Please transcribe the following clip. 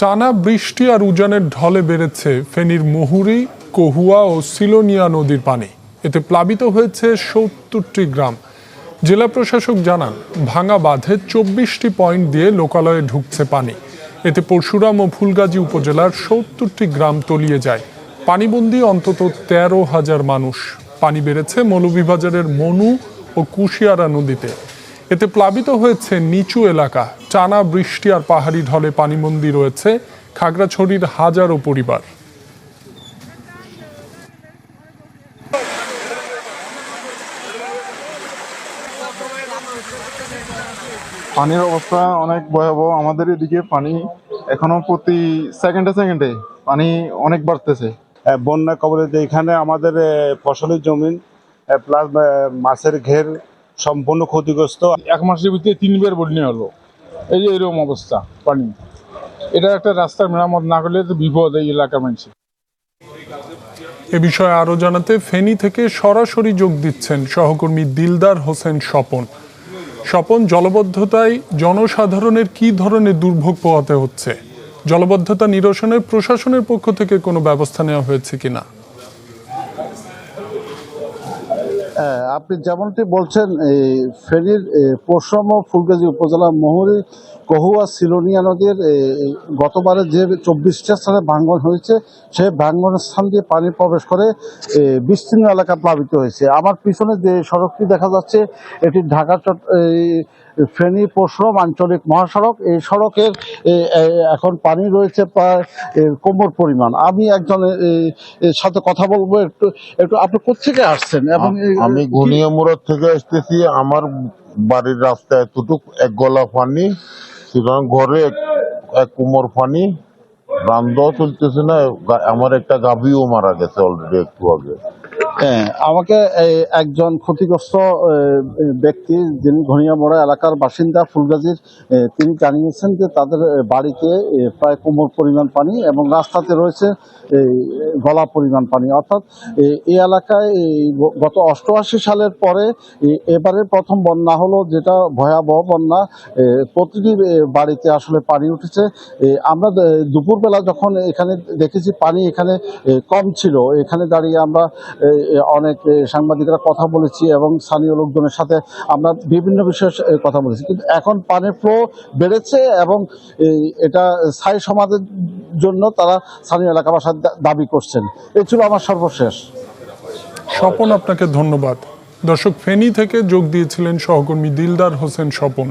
টানা বৃষ্টি আর উজানের ঢলে বেড়েছে ফেনীর মহুরি, কহুয়া ও সিলোনিয়া নদীর পানি। এতে প্লাবিত হয়েছে সত্তরটি গ্রাম। জেলা প্রশাসক জানান, ভাঙা বাঁধে চব্বিশটি পয়েন্ট দিয়ে লোকালয়ে ঢুকছে পানি। এতে পরশুরাম ও ফুলগাজী উপজেলার সত্তরটি গ্রাম তলিয়ে যায়। পানিবন্দী অন্তত তেরো হাজার মানুষ। পানি বেড়েছে মৌলভীবাজারের মনু ও কুশিয়ারা নদীতে। এতে প্লাবিত হয়েছে নিচু এলাকা। টানা বৃষ্টি আর পাহাড়ি ঢলে পানিবন্দী রয়েছে খাগড়াছড়ির হাজারো পরিবার। পানির অবস্থা অনেক ভয়াবহ। আমাদের এদিকে পানি এখনও প্রতি সেকেন্ডে সেকেন্ডে পানি অনেক বাড়তেছে। বন্যা কবলে যে এখানে আমাদের ফসলের জমিন প্লাস মাছের ঘের সম্পূর্ণ ক্ষতিগ্রস্ত। এক মাসের ভিতরে তিনবার বন্যা হলো। এই যে এরকম অবস্থা পানি। এটা একটা রাস্তার মেরামত না করলে তো বিপদ এই এলাকার মানুষের। এ বিষয়ে আরও জানাতে ফেনী থেকে সরাসরি যোগ দিচ্ছেন সহকর্মী দিলদার হোসেন স্বপন। স্বপন জলবদ্ধতায় জনসাধারণের কি ধরনের দুর্ভোগ পোহাতে হচ্ছে? জলবদ্ধতা নিরসনে প্রশাসনের পক্ষ থেকে কোনো ব্যবস্থা নেওয়া হয়েছে কিনা? আপনি যেমনটি বলছেন, এই পশ্চিম ও ফুলগাজী উপজেলার মহুরী কহুয়া সিলোনিয়া নদীর গতবারে যে চব্বিশটা স্থানে ভাঙ্গন হয়েছে, সেই ভাঙ্গনের স্থান দিয়ে পানি প্রবেশ করে বিস্তীর্ণ এলাকা প্লাবিত হয়েছে। আমার পিছনে যে সড়কটি দেখা যাচ্ছে, এটি ঢাকা চট এই ফেনী পশ্চিম আঞ্চলিক মহাসড়ক। এই সড়কের এখন পানি রয়েছে প্রায় কোমর পরিমাণ। আমি একজনের সাথে কথা বলব, একটু একটু, আপনি কোথেকে আসছেন? এবং আমি ঘুনিয়া মোড়ার থেকে আসতেছি আমার বাড়ির রাস্তায় এতটুক এক গলা পানি সুতরাং ঘরে এক- কোমর পানি রান্দাও চলতেছে না আমার একটা গাভিও মারা গেছে অলরেডি একটু আগে। হ্যাঁ, আমাকে একজন ক্ষতিগ্রস্ত ব্যক্তি যিনি ঘনিয়া ঘনিয়ামোড়া এলাকার বাসিন্দা ফুলগাজীর তিনি জানিয়েছেন যে তাদের বাড়িতে প্রায় কোমর পরিমাণ পানি এবং রাস্তাতে রয়েছে গলা পরিমাণ পানি। অর্থাৎ এই এলাকায় গত অষ্টআশি সালের পরে এবারে প্রথম বন্যা হলো যেটা ভয়াবহ বন্যা। প্রতিটি বাড়িতে আসলে পানি উঠেছে। আমরা দুপুরবেলা যখন এখানে দেখেছি পানি এখানে কম ছিল এখানে দাঁড়িয়ে আমরা অনেক সাংবাদিকরা কথা বলেছি এবং স্থানীয় লোকজনের সাথে আমরা বিভিন্ন বিষয়ে কথা বলেছি। কিন্তু এখন পানির ফ্লো বেড়েছে এবং এটা স্থায়ী সমাজের জন্য তারা স্থানীয় এলাকাবাসার দাবি করছেন। এ ছিল আমার সর্বশেষ। স্বপন, আপনাকে ধন্যবাদ। দর্শক, ফেনী থেকে যোগ দিয়েছিলেন সহকর্মী দিলদার হোসেন স্বপন।